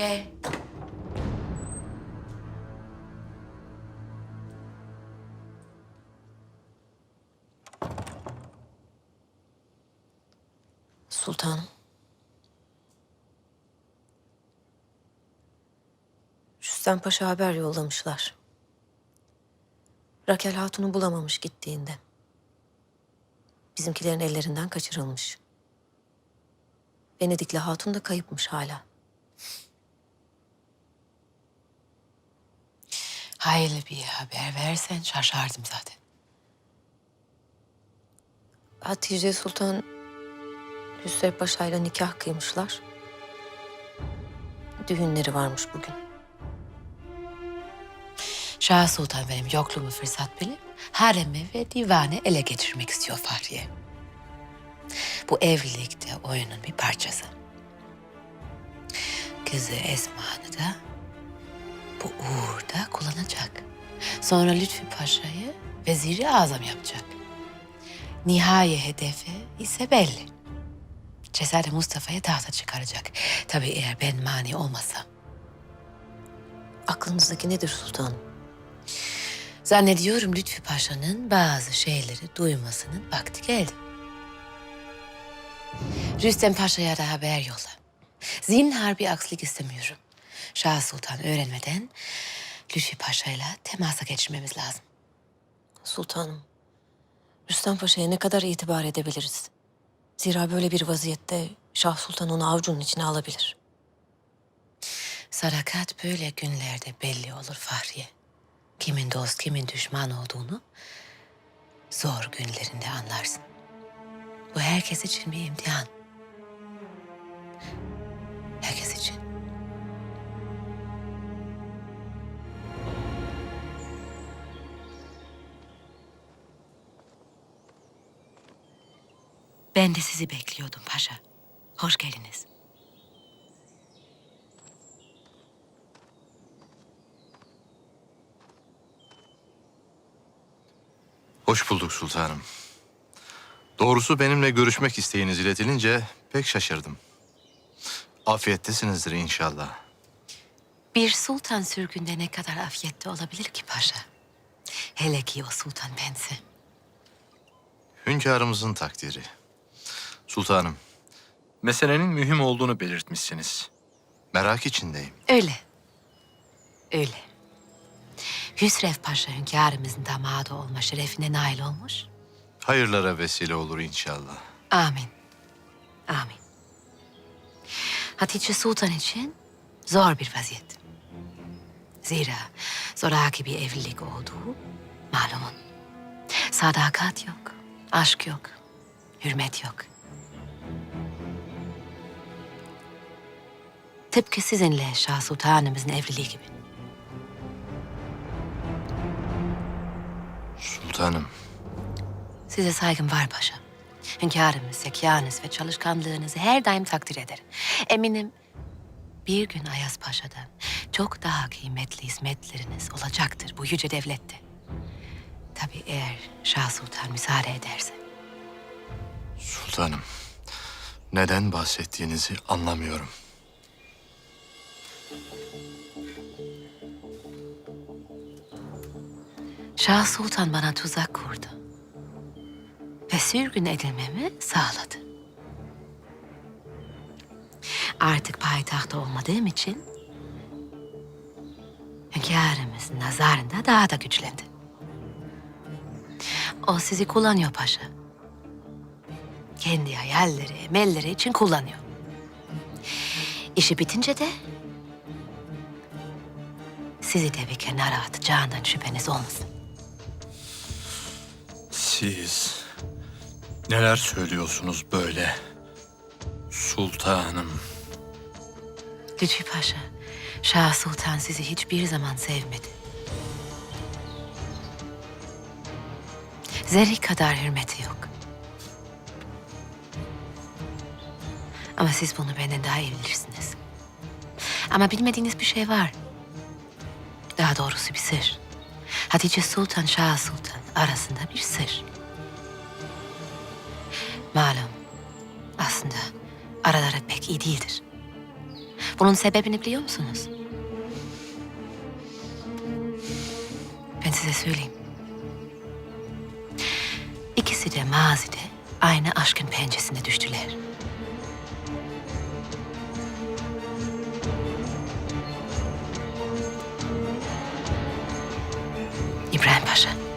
Gel. Sultanım. Rüstem Paşa haber yollamışlar. Rakel Hatun'u bulamamış gittiğinde. Bizimkilerin ellerinden kaçırılmış. Venedikli Hatun da kayıpmış hala. Hayırlı bir haber versen şaşardım zaten. Hatice Sultan Hüsrev Paşa'yla nikah kıymışlar. Düğünleri varmış bugün. Şah Sultan benim yokluğumu fırsat bilip haremi ve divanı ele geçirmek istiyor Fahriye. Bu evlilik de oyunun bir parçası. Kızı Esma'nı da bu uğurda kullanacak. Sonra Lütfü Paşa'yı veziri azam yapacak. Nihai hedefi ise belli. Cesare Mustafa'yı tahta çıkaracak. Tabii eğer ben mani olmasam. Aklınızdaki nedir sultanım? Zannediyorum Lütfü Paşa'nın bazı şeyleri duymasının vakti geldi. Rüstem Paşa'ya da haber yolla. Zinhar bir aksilik istemiyorum. Şah Sultan öğrenmeden Lütfü Paşa'yla temasa geçmemiz lazım. Sultanım, Rüstem Paşa'ya ne kadar itibar edebiliriz? Zira böyle bir vaziyette Şah Sultan onu avucunun içine alabilir. Sadakat böyle günlerde belli olur Fahriye. Kimin dost, kimin düşman olduğunu zor günlerinde anlarsın. Bu herkes için bir imtihan. Ben de sizi bekliyordum paşa. Hoş geldiniz. Hoş bulduk sultanım. Doğrusu benimle görüşmek isteğiniz iletilince pek şaşırdım. Afiyettesinizdir inşallah. Bir sultan sürgünde ne kadar afiyette olabilir ki paşa? Hele ki o sultan bense. Hünkârımızın takdiri. Sultanım, meselenin mühim olduğunu belirtmişsiniz. Merak içindeyim. Öyle. Öyle. Hüsrev Paşa hünkârımızın damadı olma şerefine nail olmuş. Hayırlara vesile olur inşallah. Amin. Amin. Hatice Sultan için zor bir vaziyet. Zira zoraki bir evlilik olduğu malumun. Sadakat yok, aşk yok, hürmet yok. Tıpkı sizinle Şah Sultanımızın evliliği gibi. Sultanım, Size saygım var paşa. Hünkârımız, zekanız ve çalışkanlığınızı her daim takdir ederim. Eminim bir gün Ayas Paşa'dan çok daha kıymetli hizmetleriniz olacaktır bu yüce devlette. Tabii eğer Şah Sultan müsaade ederse. sultanım. Neden bahsettiğinizi anlamıyorum. Şah Sultan bana tuzak kurdu. Ve sürgün edilmemi sağladı. Artık payitahtta olmadığım için hünkârımızın nazarında daha da güçlendi. O sizi kullanıyor paşa. Kendi hayalleri, emelleri için kullanıyor. İşi bitince de sizi de bir kenara atacağından şüpheniz olmasın. Siz neler söylüyorsunuz böyle? Sultanım. Lütfi Paşa, Şah Sultan sizi hiçbir zaman sevmedi. Zerre kadar hürmeti yok. Ama siz bunu benden daha iyi bilirsiniz. Ama bilmediğiniz bir şey var daha doğrusu bir sır. Hatice Sultan, Şah Sultan arasında bir sır. Malum aslında araları pek iyi değildir. Bunun sebebini biliyor musunuz? Ben size söyleyeyim. İkisi de mazide aynı aşkın pençesine düştüler. İbrahim Paşa.